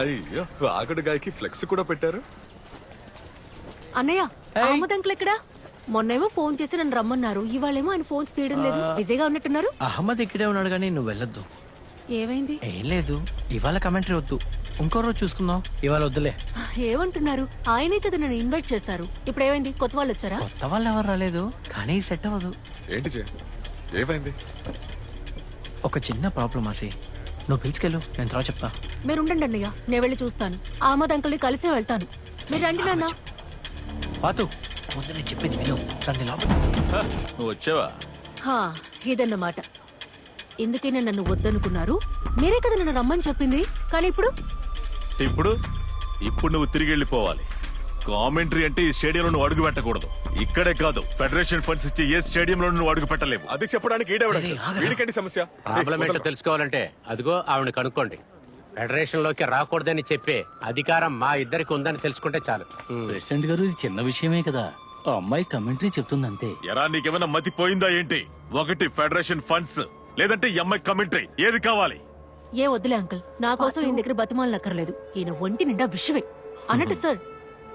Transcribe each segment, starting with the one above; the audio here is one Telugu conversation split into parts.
అయ్యో ఆగడుగాయకి ఫ్లెక్స్ కూడా పెట్టారు. అన్నయ్య అహ్మద్ అంకుల్ ఎక్కడా మొన్నేమో ఫోన్ చేసి నన్ను రమ్మన్నారు. ఇవాళేమో ఆయన ఫోన్స్ తీయడం లేదు. బిజీగా ఉన్నట్టున్నారు. అహ్మద్ ఇక్కడే ఉన్నాడు కానీ నువ్వు వెళ్ళొద్దు. ఏమైంది? ఏం లేదు. ఇవాళ కమెంటరీ వద్దు. ఇంకో రోజు చూసుకుందాం. ఇవాళ వద్దులే. ఏమంటున్నారు? ఆయనే కదా నన్ను ఇన్వైట్ చేశారు. ఇప్పుడు ఏమైంది? కొత్త వాళ్ళు వచ్చారా? కొత్త వాళ్ళు ఎవరు రాలేదు. కానీ సెట్ అవ్వదు. ఏంటి చే ఏమైంది? ఒక చిన్న ప్రాబ్లం ఆసి నువ్వు పిలుచుకెళ్ళు నేను తర్వాత చెప్తా. మీరు ఉండండి అన్నయ్య నేను వెళ్ళి చూస్తాను. అహ్మద్ అంకుల్ని కలిసే వెళ్తాను. మీరు రండి నాన్న. పాతు ముందు నేను చెప్పేది విను. రండి లోపల. నువ్వు వచ్చావా? హా, ఇదన్నమాట. ఎందుకైనా నన్ను వద్దనుకున్నారు. మీరే కదా నన్ను రమ్మని చెప్పింది. కానీ ఇప్పుడు? ఇప్పుడు? ఇప్పుడు నువ్వు తిరిగి వెళ్ళిపోవాలి. కామెంటరీ అంటే ఈ స్టేడియంలో నువ్వు అడుగు పెట్టకూడదు. ఇక్కడే కాదు ఫెడరేషన్ ఫండ్స్ ఇచ్చే ఏ స్టేడియంలో నువ్వు అడుగు పెట్టలేవు. అది చెప్పడానికి ఈడెవడ. వీడికండి సమస్య? ప్రాబ్లం ఏంటో తెలుసుకోవాలంటే అదిగో ఆవిడ కనుక్కోండి. ఫెడరేషన్లోకి రాకూడదని చెప్పే అధికారం మా ఇద్దరికి ఉందని తెలుసుకుంటే చాలు. ప్రెసిడెంట్ గారు ఇది చిన్న విషయమే కదా. ఆ అమ్మాయి కమెంటరీ చెప్తుందంతే. ఎరా నీకేమైనా మతి పోయిందా ఏంటి? ఒకటి ఫెడరేషన్ ఫండ్స్ లేదంటే ఈ అమ్మాయి కమెంటరీ ఏది కావాలి? ఏ వద్దులే అంకుల్ నా కోసం ఈయన దగ్గర బతిమాలనక్కర్లేదు. ఈయన ఒంటి నిండా విషవే అన్నట్టు సార్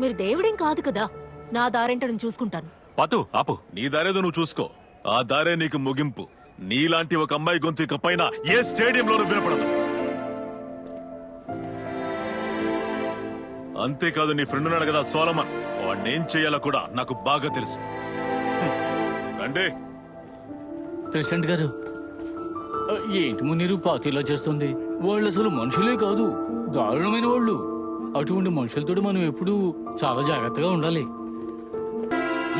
మీరు దేవుడేం కాదు కదా. నా దారేంటో నేను చూసుకుంటాను. పతు ఆపు. నీ దారేదో నువ్వు చూసుకో. ఆ దారే నీకు ముగింపు. నీలాంటి ఒక అమ్మాయి గొంతు ఇక పైన ఏ స్టేడియంలోనూ వినపడదు. అంతేకాదు నీ ఫ్రెండ్ ఉన్నాడు కదా సోలమన్. వాడినేం చేయాలో కూడా నాకు బాగా తెలుసు. రండి. ప్రెసిడెంట్ గారు ఏంటి మున్నీరు పార్టీలో చేస్తుంది? వాళ్ళు అసలు మనుషులే కాదు. దారుణమైన వాళ్ళు. అటువంటి మనుషులతో మనం ఎప్పుడూ చాలా జాగ్రత్తగా ఉండాలి.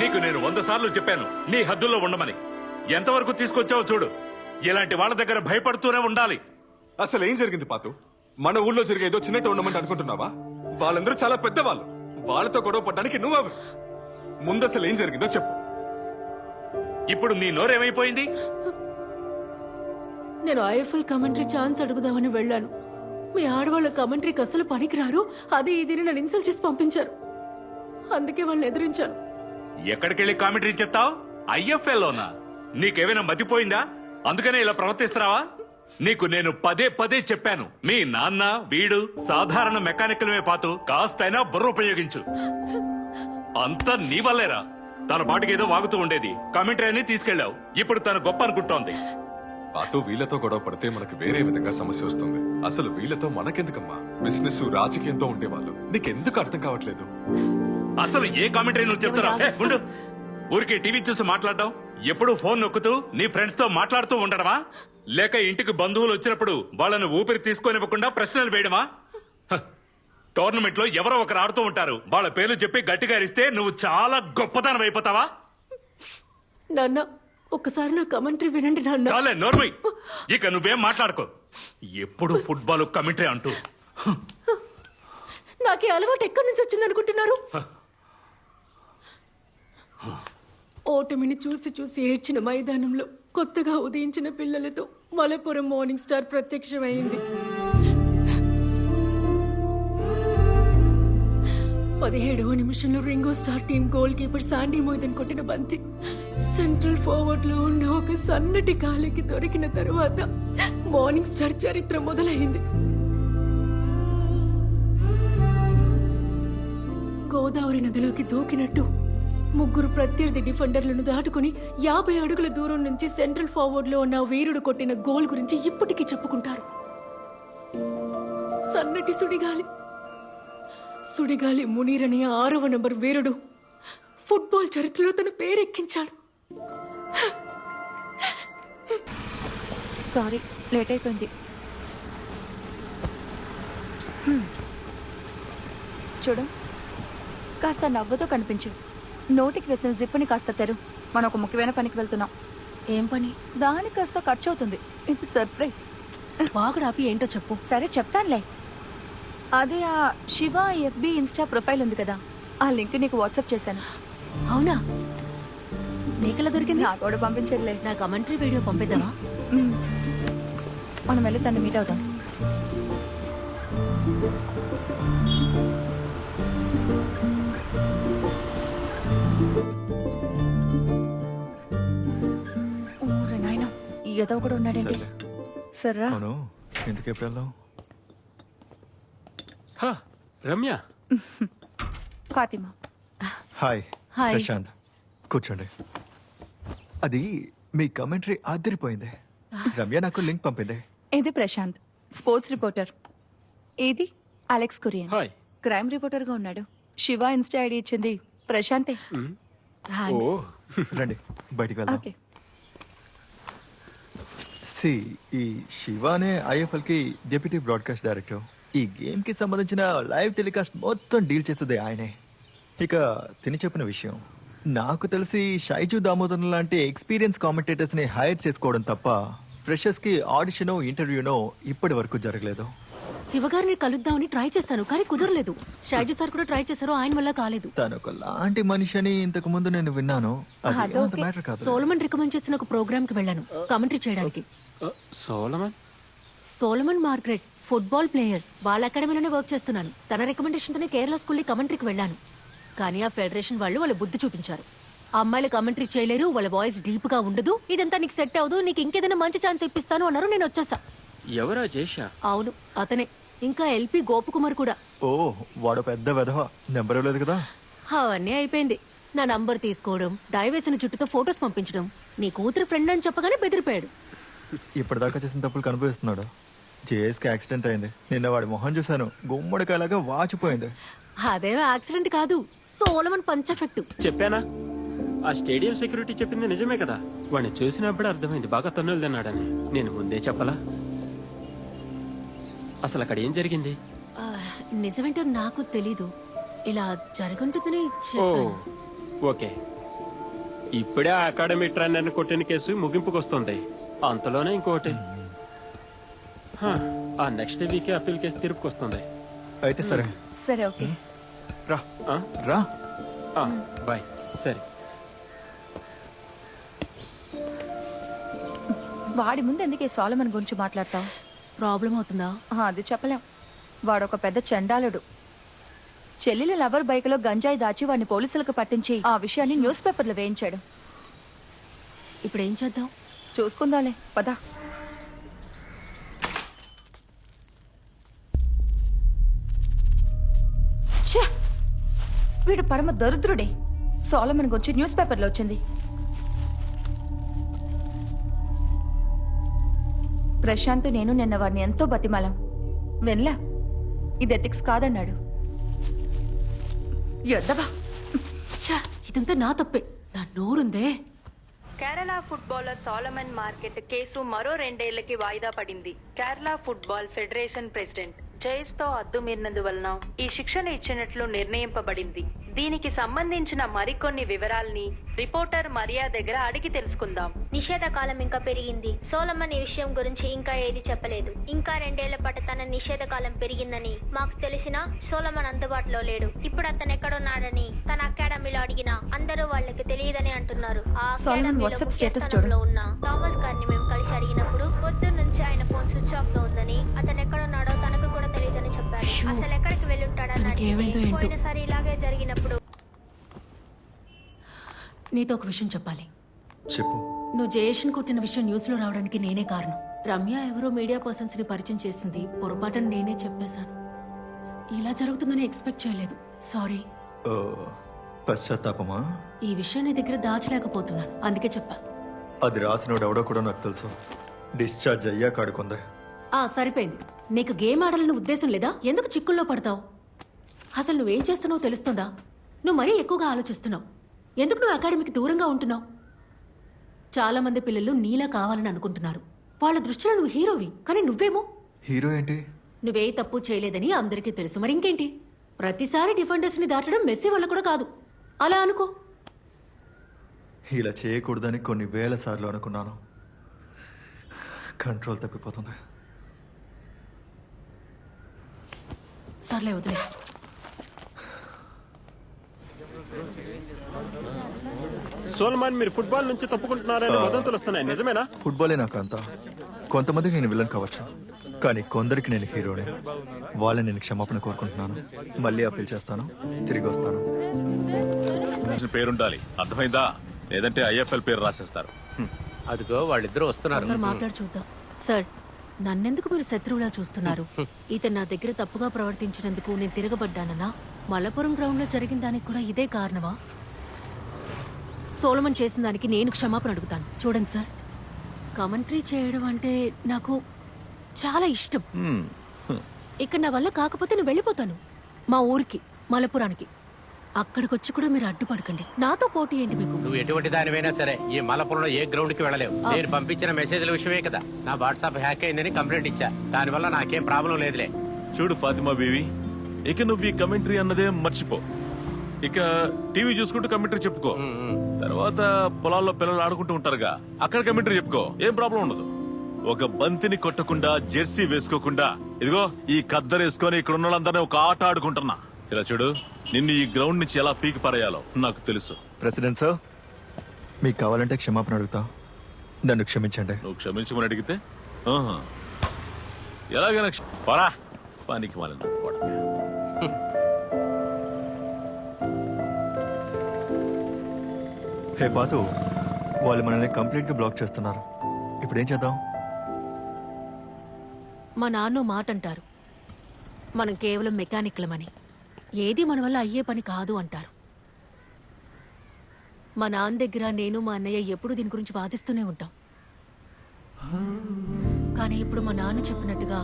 నీకు నేను వంద సార్లు చెప్పాను నీ హద్దుల్లో ఉండమని. ఎంతవరకు తీసుకొచ్చావో చూడు. ఇలాంటి వాళ్ళ దగ్గర భయపడుతూనే ఉండాలి. అసలు ఏం జరిగింది పాతు? మన ఊళ్ళో జరిగే ఏదో చిన్న టోర్నమెంట్ అనుకుంటున్నావా? వాళ్ళందరూ చాలా పెద్దవాళ్ళు. వాళ్ళతో గొడవ పడ్డానికి నువ్వు ముందు అసలు ఏం జరిగిందో చెప్పు. ఇప్పుడు నీ నోరేమైపోయింది? నేను ఐఎఫ్ఎల్ కమెంటరీ ఛాన్స్ అడుగుదామని వెళ్ళాను. మీ ఆడవాళ్ళ కమెంటరీకి అసలు పనికిరారు? అది ఇది నన్ను ఇన్సల్ట్ చేసి పంపించారు. అందుకే వాళ్ళని ఎదిరించాను. ఎక్కడికెళ్ళి కామెంటరీ చెప్తావు? ఐఎఫ్ఎల్లోనా నీకేమైనా మతిపోయిందా? అందుకనే ఇలా ప్రవర్తిస్తున్నావా? నీకు నేను పదే పదే చెప్పాను. మీ నాన్న వీడు సాధారణ మెకానికలమే పాతు. కాస్తైనా బుర్ర ఉపయోగించు. అంతా నీ వల్లేరా? తన పాటికి ఏదో వాగుతూ ఉండేది. కమెంటరీ అని తీసుకెళ్ళావు. ఇప్పుడు తన గొప్ప అనుకుంటోంది. పాతు వీళ్ళతో గొడవ పడితే మనకి వేరే విధంగా సమస్య వస్తుంది. అసలు వీళ్ళతో మనకెందుకమ్మా? బిజినెస్ రాజకీయంతో ఉండేవాళ్ళు. నీకెందుకు అర్థం కావట్లేదు? అసలు ఏ కామెంటరీ నువ్వు చెప్తారా? ఏ, ఉండు ఊరికి టీవీ చూసి మాట్లాడడం? ఎప్పుడు ఫోన్ నొక్కుతూ నీ ఫ్రెండ్స్తో మాట్లాడుతూ ఉండడమా? లేక ఇంటికి బంధువులు వచ్చినప్పుడు వాళ్ళని ఊపిరి తీసుకొనివ్వకుండా ప్రశ్నలు వేయడమా? హ, టోర్నమెంట్లో ఎవరో ఒకరు ఆడుతూ ఉంటారు. వాళ్ళ పేర్లు చెప్పి గట్టిగా అరిస్తే నువ్వు చాలా గొప్పతనం అయిపోతావా? నాన్న ఒక్కసారి నా కమెంటరీ వినండి నాన్న. చాలే నోర్మై. ఇక నువ్వేం మాట్లాడుకో. ఎప్పుడు ఫుట్బాల్ కమిటీ అంటూ. నాకు ఈ అలవాటు ఎక్కడి నుంచి వచ్చింది అనుకుంటున్నారు? ఓటమిని చూసి చూసి ఏడ్చిన మైదానంలో కొత్తగా ఉదయించిన పిల్లలతో మలపురం మార్నింగ్ స్టార్ ప్రత్యక్షమైంది. పదిహేడవ నిమిషంలో Ringo star team goalkeeper Sandy Moidan కొట్టిన బంతి. సెంట్రల్ ఫార్వర్డ్లో ఉన్న ఒక సన్నటి కాలికి దొరికిన తరువాత మార్నింగ్ స్టార్ చరిత్ర మొదలైంది. గోదావరి నదిలోకి దూకినట్టు ముగ్గురు ప్రత్యర్థి డిఫెండర్లను దాటుకుని యాభై అడుగుల దూరం నుంచి సెంట్రల్ ఫార్వర్డ్లో ఉన్న వీరుడు కొట్టిన గోల్ గురించి ఇప్పటికీ చెప్పుకుంటారు. సన్నటి సుడిగాలి. సుడిగాలి మునీర్ అనే ఆరవ నంబర్ వీరుడు. ఫుట్బాల్ చరిత్రలో తన పేరెక్కించాడు. సారీ లేట్ అయిపోయింది. చూడు కాస్త నవ్వుతో కనిపించు. నోటికి వేసిన జిప్పుని కాస్త తెరు. మనం ఒక ముఖ్యమైన పనికి వెళ్తున్నాం. ఏం పని? దానికి కాస్త ఖర్చు అవుతుంది ఇది సర్ప్రైజ్. వాగుడు ఆపి ఏంటో చెప్పు. సరే చెప్తానులే. అదే ఆ శివ ఎఫ్బి ఇన్స్టా ప్రొఫైల్ ఉంది కదా ఆ లింక్ నీకు వాట్సాప్ చేశాను. అవునా? నీకెలా దొరికింది? నాకు కూడా పంపించట్లే నా కమెంటరీ వీడియో పంపిద్దామా. మనం వెళ్ళి తను మీట్ అవుదాం ఊరే నాయనా, ఈ ఎదవ కూడా ఉన్నాడండి. సర్రా. అవును ఎందుకు ఎప్పుడు వెళ్దాం? హా, రమ్య. ఫాతిమా. Hi hi. ప్రశాంత్. కూర్చోండి. అది మీ కమెంటరీ ఆదిరిపోయింది. రమ్య నాకు లింక్ పంపింది. ఇది ప్రశాంత్ స్పోర్ట్స్ రిపోర్టర్. ఏది? అలెక్స్ కురియన్. హాయ్. క్రైమ్ రిపోర్టర్గా ఉన్నాడు. శివ ఇన్స్టా ఐడి ఇచ్చింది. ప్రశాంతే. థ్యాంక్స్ రండి బయటికి వెళ్దాం. ఓకే. సి ఈ శివ అనే ఐఎఫ్ఎల్కి డెప్యూటీ బ్రాడ్కాస్ట్ డైరెక్టర్. ఈ గేమ్కి సంబంధించిన లైవ్ టెలికాస్ట్ మొత్తం డీల్ చేసేది ఆయనే. ఇక తిని చెప్పిన విషయం నాకు తెలిసి షైజు దామోదర్ లాంటి ఎక్స్పీరియన్స్ కామెంటేటర్స్ని హైర్ చేసుకోవడం తప్ప ఫ్రెషర్స్కి ఆడిషనో ఇంటర్వ్యూనో ఇప్పటి వరకు జరగలేదు. శివగారిని కలుద్దామని ట్రై చేశాను కానీ కుదరలేదు. షైజు సార్ కూడా ట్రై చేశారు ఆయన వల్ల కాలేదు. తను ఒక లాంటి మనిషి అని ఇంతకు ముందు నేను విన్నాను. అది అదొకే. అంత మ్యాటర్ కాదు. సోలమన్ రికమెండ్ చేసిన ఒక ప్రోగ్రామ్కి వెళ్ళాను కమెంటరీ చేయడానికి. Solomon? Solomon Margaret. Football player వాళ్ళ అకాడమీలోనే వర్క్ చేస్తున్నాను. తన రికమెండేషన్ తోనే కేరళ స్కూల్ కమెంటరీకి వెళ్ళాను. కానీ ఆ ఫెడరేషన్ వాళ్ళు వాళ్ళ బుద్ధి చూపించారు. ఆ అమ్మాయిలు కమెంటరీ చేయలేరు వాళ్ళ వాయిస్ డీప్గా ఉండదు. ఇదంతా నీకు సెట్ అవ్వదు నీకు ఇంకేదైనా మంచి ఛాన్స్ ఇప్పిస్తాను అన్నారు నేను వచ్చేసా. ఎవరా జేషా? అవును అతనే. ఇంకా ఎల్పి గోపకుమార్ కూడా. ఓ వాడు పెద్ద వెధవ. నెంబర్ ఇవ్వలేదు కదా? అవన్నీ అయిపోయింది. నా నంబర్ తీసుకోవడం డై వేసిన జుట్టుతో ఫొటోస్ పంపించడం నీ కూతురు ఫ్రెండ్ అని చెప్పగానే బెదిరిపోయాడు. ఇప్పటిదాకా చేసిన తప్పులు కనిపిస్తున్నాడు. జేఎస్కి యాక్సిడెంట్ అయింది. నిన్న వాడి మొహం చూశాను. గుమ్మడికాయలాగా వాచిపోయింది. అదేమో యాక్సిడెంట్ కాదు. సోలమన్ పంచఫెక్ట్ చెప్పానా? ఆ స్టేడియం సెక్యూరిటీ చెప్పింది నిజమే కదా. వాడిని చూసినప్పుడు అర్థమైంది బాగా తన్నులు తిన్నాడని. నేను ముందే చెప్పలా? అసలు అక్కడ ఏం జరిగింది? నిజమేంటో నాకు తెలీదు. ఇలా జరుగుంటుందని ఓ ఓకే. ఇప్పుడే ఆ అకాడమీ ట్రైనర్ని కొట్టిన కేసు ముగింపుకు వస్తుంది అంతలోనే ఇంకోటి. హా, ఆ నెక్స్ట్ వీక్ అప్పీల్ కేసు తీర్పుకి వస్తుంది అయితే సరే. సరే ఓకే. రా. ఆ? రా. ఆ, బాయ్. సరే. వాడి ముందు ఎందుకు ఈ సోలమన్ గురించి మాట్లాడతావు? ప్రాబ్లం అవుతుందా? అది చెప్పలేం. వాడు ఒక పెద్ద చండాలుడు. చెల్లెల లవర్ బైక్లో గంజాయి దాచి వాడిని పోలీసులకు పట్టించి ఆ విషయాన్ని న్యూస్ పేపర్లో వేయించాడు. ఇప్పుడు ఏం చేద్దాం? చూసుకుందాంలే పదా. పరమ దరిద్రుడే. సోలమన్ గురించి న్యూస్ పేపర్లో వచ్చింది. ప్రశాంత్ నేను నిన్న వాడిని ఎంతో బతిమాలం. వినలా ఇది ఎథిక్స్ కాదన్నాడు. యొద్దవా ఇదంతా నా తప్పే. నా నోరుందే. Kerala footballer Solomon Margaret case మరో రెండేళ్ళకి వాయిదా పడింది. కేరళ ఫుట్బాల్ ఫెడరేషన్ ప్రెసిడెంట్ జైస్తో అద్దు మీరినందువలన ఈ శిక్షను ఇచ్చినట్లు నిర్ణయింపబడింది. దీనికి సంబంధించిన మరికొన్ని వివరాల్ని రిపోర్టర్ మరియా దగ్గర అడిగి తెలుసుకుందాం. నిషేధ కాలం ఇంకా పెరిగింది. సోలమన్ ఈ విషయం గురించి ఇంకా ఏది చెప్పలేదు. ఇంకా రెండేళ్ళ పాటు తన నిషేధ కాలం పెరిగిందని మాకు తెలిసినా సోలమన్ అందుబాటులో లేడు. ఇప్పుడు అతను ఎక్కడున్నాడని తన అకాడమీలో అడిగినా అందరూ వాళ్ళకి తెలియదని అంటున్నారు. ఆ సోలమన్ అకాడమీలో వాట్సాప్ ముఖ్య స్టేటస్ స్థానంలో చూడు. ఉన్న థామస్ గారిని మేము కలిసి అడిగినప్పుడు పొద్దున్న నుంచి ఆయన ఫోన్ స్విచ్ ఆఫ్లో ఉందని అతను ఎక్కడున్నాడో అసలు ఎక్కడికి. పోయినసారి ఇలాగే జరిగినప్పుడు. నీతో ఒక విషయం చెప్పాలి. చెప్పు. నువ్వు జయేష్ని కొట్టిన విషయం న్యూస్లో రావడానికి నేనే కారణం. రమ్య ఎవరో మీడియా పర్సన్స్ని పరిచయం చేసింది. పొరపాటున నేనే చెప్పేశాను. ఇలా జరుగుతుందని ఎక్స్పెక్ట్ చేయలేదు. సారీ. ఓ, పశ్చాత్తాపమా? ఈ విషయం నీ దగ్గర దాచలేకపోతున్నాను. అందుకే చెప్పా. అది రాసినోడు ఎవడో కూడా నాకు తెలుసు. డిశ్చార్జ్ అయ్యాక ఆడుకుంది. ఆ సరిపోయింది. నీకు గేమ్ ఆడాలని ఉద్దేశం లేదా? ఎందుకు చిక్కుల్లో పడతావు? అసలు నువ్వేం చేస్తున్నావో తెలుస్తుందా? నువ్వు మరీ ఎక్కువగా ఆలోచిస్తున్నావు. ఎందుకు నువ్వు అకాడమీకి దూరంగా ఉంటున్నావు? చాలా మంది పిల్లలు నీలా కావాలని అనుకుంటున్నారు. వాళ్ళ దృష్టిలో నువ్వు హీరోవి కానీ నువ్వేమో? హీరో ఏంటి? నువ్వే తప్పు చేయలేదని అందరికీ తెలుసు. మరి ఇంకేంటి? ప్రతిసారి డిఫెండర్స్ని దాటడం మెస్సీ వల్ల కూడా కాదు. అలా అనుకో. ఇలా చేయకూడదని కొన్ని వేల సార్లు అనుకున్నాను. కంట్రోల్ తప్పిపోతుంది. సర్లే వదిలే. సోల్మాన్ మీరు ఫుట్బాల్ నుంచి తప్పుకుంటున్నారని వదంతులు వస్తున్నాయి. నిజమేనా? ఫుట్బాలే నాకు అంతా కొంతమందికి నేను విలన్ కావచ్చు. కానీ కొందరికి నేను హీరోనే. వాళ్ళని నేను క్షమాపణ కోరుకుంటున్నాను. మళ్ళీ అప్పీల్ చేస్తాను. తిరిగి వస్తాను. పేరుండాలి. అర్థమైందా? లేదంటే ఐఎఫ్ఎల్ పేరు రాసేస్తారు. అదిగో వాళ్ళిద్దరూ వస్తున్నారు. ఒకసారి మాట్లాడి చూద్దాం. సార్ నన్నెందుకు మీరు శత్రువులా చూస్తున్నారు? ఇతను నా దగ్గర తప్పుగా ప్రవర్తించినందుకు నేను తిరగబడ్డానన్నా మలపురం గ్రౌండ్లో జరిగిన దానికి కూడా ఇదే కారణమా? సోలమన్ చేసిన దానికి నేను క్షమాపణ అడుగుతాను. చూడండి సార్ కమెంటరీ చేయడం అంటే నాకు చాలా ఇష్టం. ఇక్కడ నా వల్ల కాకపోతే నేను వెళ్ళిపోతాను. మా ఊరికి మలపురానికి అక్కడికొచ్చి కూడా మీరు అడ్డుపడకండి. నాతో పోటీ ఏంటి మీకు? నువ్వు ఎటువంటి దానివైనా సరే ఈ మలపురంలో ఏ గ్రౌండ్కి వెళ్ళలేవు నేను పంపించిన మెసేజ్ల విషయమే కదా. నా వాట్సాప్ హ్యాక్ అయిందని కంప్లైంట్ ఇచ్చా. దానివల్ల నాకేం ప్రాబ్లం లేదులే. చూడు ఫాతిమా బీవి ఇక నువ్వు ఈ కమెంటరీ అన్నదే మర్చిపో. ఇక టీవీ చూసుకుంటూ కమెంటరీ చెప్పుకో. తర్వాత పొలాల్లో పిల్లలు ఆడుకుంటూ ఉంటారుగా. అక్కడ కమెంటరీ చెప్పుకో. ఏం ప్రాబ్లం ఉండదు. ఒక బంతిని కొట్టకుండా జెర్సీ వేసుకోకుండా ఇదిగో ఈ కద్దరు వేసుకొని ఇక్కడ ఉన్న వాళ్ళందరినీ ఒక ఆట ఆడుకుంటున్నా. ఇలా చూడు నిన్ను ఈ గ్రౌండ్ నుంచి ఎలా పీకి పారేయాలో నాకు తెలుసు. ప్రెసిడెంట్ సార్ మీకు కావాలంటే క్షమాపణ అడుగుతా. నన్ను క్షమించండి. నువ్వు క్షమించమని అడిగితే? ఆహా. ఎలాగైనా క్ష- పోరా పనికి మాలిన. హే పాతు వాళ్ళు మనల్ని కంప్లీట్గా బ్లాక్ చేస్తున్నారు. ఇప్పుడు ఏం చేద్దాం? మా నాన్న మాట అంటారు మనం కేవలం మెకానిక్లమని. ఏది మన వల్ల అయ్యే పని కాదు అంటారు. మా నాన్న దగ్గర నేను మా అన్నయ్య ఎప్పుడు దీని గురించి వాదిస్తూనే ఉంటాం. కానీ ఇప్పుడు మా నాన్న చెప్పినట్టుగా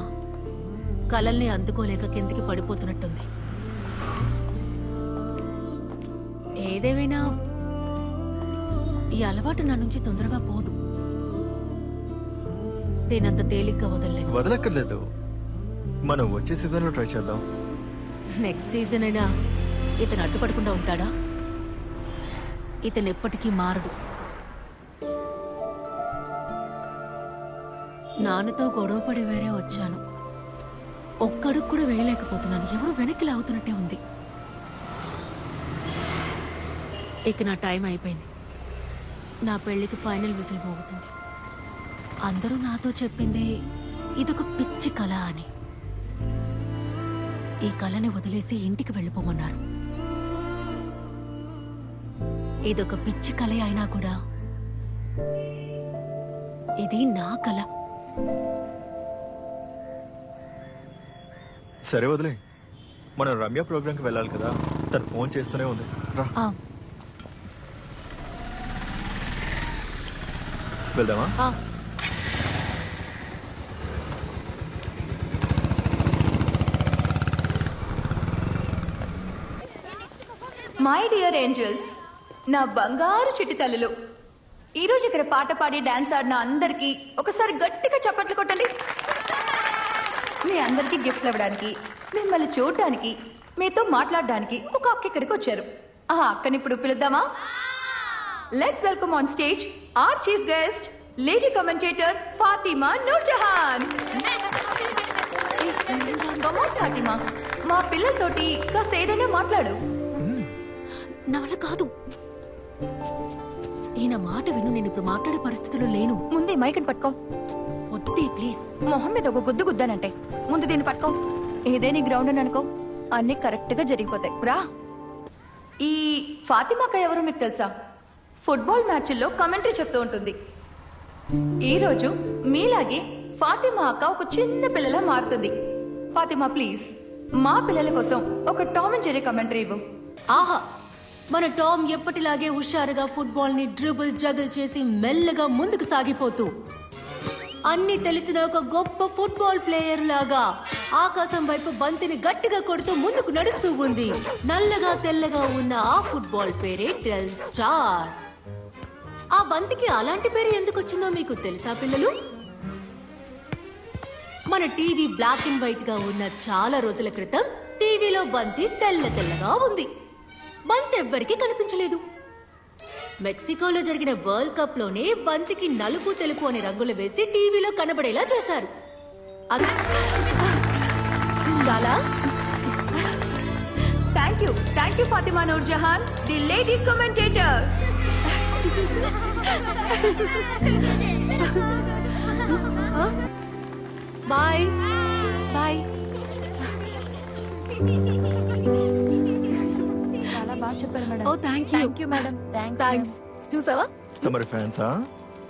కలల్ని అందుకోలేక కిందికి పడిపోతున్నట్టుంది. ఏదేమైనా ఈ అలవాటు నా నుంచి తొందరగా పోదు. దీనంత తేలిగ్గా వదలలేదు వదలక్కర్లేదు. మనం వచ్చే సీజన్లో ట్రై చేద్దాం. నెక్స్ట్ సీజన్ అయినా ఇతను అడ్డుపడకుండా ఉంటాడా? ఇతను ఎప్పటికీ మారడు. నాన్నతో గొడవపడి వేరే వచ్చాను. ఒక్కడుకు కూడా వేయలేకపోతున్నాను. ఎవరు వెనక్కి లాగుతున్నట్టే ఉంది. ఇక నా టైం అయిపోయింది. నా పెళ్ళికి ఫైనల్ విజిల్ మోగుతుంది. అందరూ నాతో చెప్పింది ఇదొక పిచ్చి కళ అని. ఈ కళని వదిలేసి ఇంటికి వెళ్ళిపోమన్నారు. ఇదొక పిచ్చి కళ అయినా కూడా ఇది నా కళ. సరే వదిలే. మనం రమ్య ప్రోగ్రామ్కి వెళ్ళాలి కదా. తను ఫోన్ చేస్తూనే ఉంది. రా. వెళ్దామా? మై డియర్ ఏంజల్స్ నా బంగారు చిట్టి తల్లులు ఈరోజు ఇక్కడ పాట పాడి డాన్స్ ఆడిన అందరికీ ఒకసారి గట్టిగా చప్పట్లు కొట్టండి. మీ అందరికీ గిఫ్ట్లు ఇవ్వడానికి మిమ్మల్ని చూడడానికి మీతో మాట్లాడడానికి ఒక అక్క ఇక్కడికి వచ్చారు. ఆ అక్కని ఇప్పుడు పిలుద్దామా? Let's welcome on stage our chief guest lady commentator Fatima Noorjahan Fatima మా పిల్లలతోటి కాస్త ఏదైనా మాట్లాడు. నా వల్ల కాదు. ఈయన మాట విను నేను ఇప్పుడు మాట్లాడే పరిస్థితిలో లేను. ముందే మైకన్ పట్టుకో. వద్దే ప్లీజ్. మొహం మీద ఒక గుద్దు గుద్దానంటే. ముందు దీన్ని పట్టుకో. ఏదే నీ గ్రౌండ్ అని అనుకో. అన్ని కరెక్ట్గా జరిగిపోతాయి. రా. ఈ ఫాతిమాక ఎవరో మీకు తెలుసా? ఫుట్బాల్ మ్యాచ్ల్లో కమెంటరీ చెప్తూ ఉంటుంది. ఈ రోజు మీలాగే ఫాతిమా అక్క ఒక చిన్న పిల్లలా మారుతుంది. ఫాతిమా ప్లీజ్. మా పిల్లల కోసం ఒక టామ్ అండ్ జెరీ కమెంటరీ ఇవ్వు. ఆహా. మన టామ్ ఎప్పటిలాగే హుషారుగా ఫుట్బాల్ని డ్రిబుల్ జగల్ చేసి మెల్లగా ముందుకు సాగిపోతూ అన్ని తెలిసిన ఒక గొప్ప ఫుట్బాల్ ప్లేయర్ లాగా ఆకాశం వైపు బంతిని గట్టిగా కొడుతూ ముందుకు నడుస్తూ ఉంది. నల్లగా తెల్లగా ఉన్న ఆ ఫుట్బాల్ పేరే టెల్ స్టార్. ఆ బంతికి అలాంటి పేరు ఎందుకు వచ్చిందో మీకు తెలుసా పిల్లలు? మన టీవీ బ్లాక్ అండ్ వైట్గా ఉన్న చాలా రోజుల క్రితం టీవీలో బంతి తెల్ల తెల్లగా ఉంది. బంతి ఎవ్వరికీ కనిపించలేదు. మెక్సికోలో జరిగిన వరల్డ్ కప్లోనే బంతికి నలుపు తెలుపు అనే రంగులు వేసి టీవీలో కనబడేలా చేశారు. చాలా. Thank you thank you Fatima Noor Jahan the lady commentator bye bye బాగా చెప్పారు madam. Oh thank you thank you madam thanks thanks చూసావా? తమరి ఫ్యాన్సా